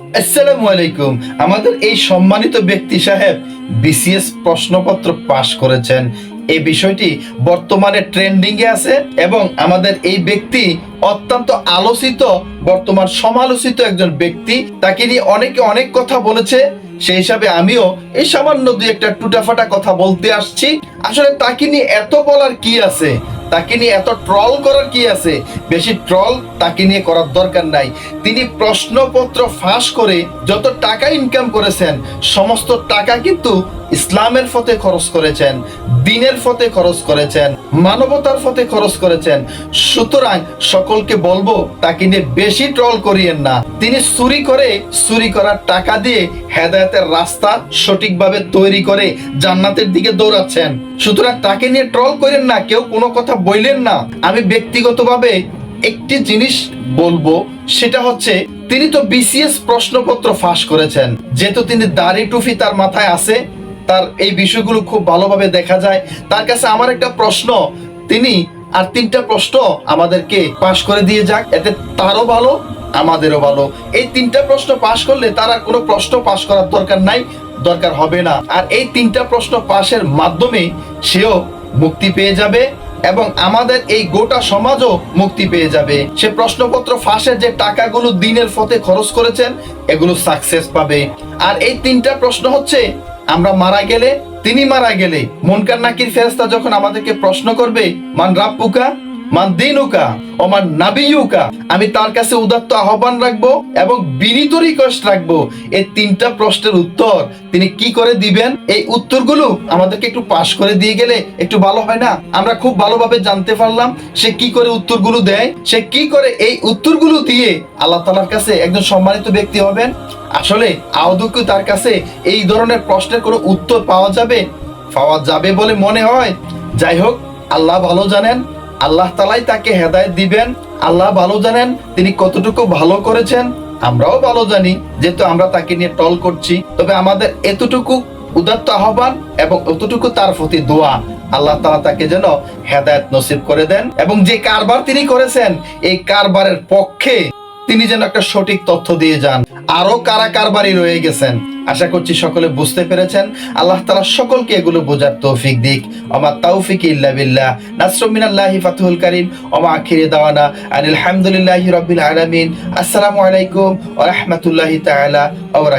আসসালামু আলাইকুম। আমাদের এই সম্মানিত ব্যক্তি সাহেব বিসিএস প্রশ্নপত্র পাশ করেছেন। এই বিষয়টি বর্তমানে ট্রেন্ডিং এ আছে এবং আমাদের এই ব্যক্তি অত্যন্ত আলোচিত, বর্তমান সমালোচিত একজন ব্যক্তি। তাকে নিয়ে অনেকে অনেক কথা বলেছে। সেই হিসাবে আমিও এই সামান্য দুই একটা টুটাফাটা কথা বলতে আসছি। আসলে তাকে নিয়ে এত বলার কি আছে? তাকে নিয়ে এত ট্রল করার কি আছে? বেশি ট্রল তাকে নিয়ে করার দরকার নাই। তিনি প্রশ্নপত্র ফাঁস করে যত টাকা ইনকাম করেছেন, সমস্ত টাকা কিন্তু ইসলামের ফতে খরচ করেছেন, দিনের ফতে খরচ করেছেন, মানবতার ফতে খরচ করেছেন। সুতরাং সকলকে বলব, তাকে নিয়ে বেশি ট্রল করিয়েন না। তিনি চুরি করে, চুরি করার টাকা দিয়ে হেদায়তের রাস্তা সঠিকভাবে তৈরি করে জান্নাতের দিকে দৌড়াচ্ছেন। সুতরাং তাকে নিয়ে ট্রল করেন না, কেউ কোনো কথা বললেন না। আমি ব্যক্তিগতভাবে একটি জিনিস বলব, সেটা হচ্ছে তিনি তো বিসিএস প্রশ্নপত্র ফাঁস করেছেন। যেহেতু তিনি দাড়ি টুফি তার মাথায় আছে, তার এই বিষয়গুলো খুব ভালোভাবে দেখা যায়। তার কাছে আমার একটা প্রশ্ন, তিনি আর তিনটা প্রশ্ন আমাদেরকে পাশ করে দিয়ে যাক, এতে তারও ভালো, আমাদেরও ভালো। এই তিনটা প্রশ্ন পাশ করলে তার আর কোনো প্রশ্ন পাশ করার দরকার নাই, দরকার হবে না। আর এই তিনটা প্রশ্ন পাশের মাধ্যমে সেও মুক্তি পেয়ে যাবে। এবং আমাদের এই গোটা সমাজও মুক্তি পেয়ে যাবে। সে প্রশ্নপত্র ফাঁসের যে টাকাগুলো দিনের ফতে খরচ করেছেন, এগুলো সাকসেস পাবে। আর এই তিনটা প্রশ্ন হচ্ছে, আমরা মারা গেলে, তিনি মারা গেলে, মনকার নাকির ফেরস্তা যখন আমাদেরকে প্রশ্ন করবে, মান রাব্বুকা? আমি তার কাছে উদাত্ত আহ্বান এবং বিনীত রিকোয়েস্ট এই তিনটা প্রশ্নের উত্তর তিনি কি করে দিবেন? এই উত্তরগুলো আমাদেরকে একটু পাশ করে দিয়ে গেলে একটু ভালো হয় না? আমরা খুব ভালোভাবে জানতে পারলাম সে কি করে উত্তরগুলো দেয়। সে কি করে এই উত্তরগুলো দিয়ে আল্লাহ তালার কাছে একজন সম্মানিত ব্যক্তি হবেন? আসলে আদৌকে তার কাছে এই ধরনের প্রশ্নের কোনো উত্তর পাওয়া যাবে? পাওয়া যাবে বলে মনে হয়? যাই হোক, আল্লাহ ভালো জানেন। আল্লাহ তালাই তাকে হেদায়ত দিবেন, আল্লাহ ভালো জানেন তিনি কতটুকু ভালো করেছেন, আমরাও ভালো জানি, যেহেতু আমরা তাকে নিয়ে টল করছি। তবে আমাদের এতটুকু উদাত্ত আহ্বান এবং এতটুকু তার প্রতি দোয়া, আল্লাহ তালা তাকে যেন হেদায়ত নসিব করে দেন। এবং যে কারবার তিনি করেছেন, এই কারবারের পক্ষে তিনি যেন একটা সঠিক তথ্য দিয়ে যান। আরও কারা কারবারি রয়ে গেছেন, আশা করছি সকলে বুঝতে পেরেছেন। আল্লাহ তালা সকলকে এগুলো বোঝার তৌফিক দিক। অমা তৌফিক ইল্লা বিল্লাহ। নাসরমিনাল্লাহি ফাতুহুল কারীম। অমা আখিরে দাওয়ানা আনিল হামদুলিল্লাহি রাব্বিল আলামিন। আসসালামু আলাইকুম ওয়া রাহমাতুল্লাহি তাআলা ওয়া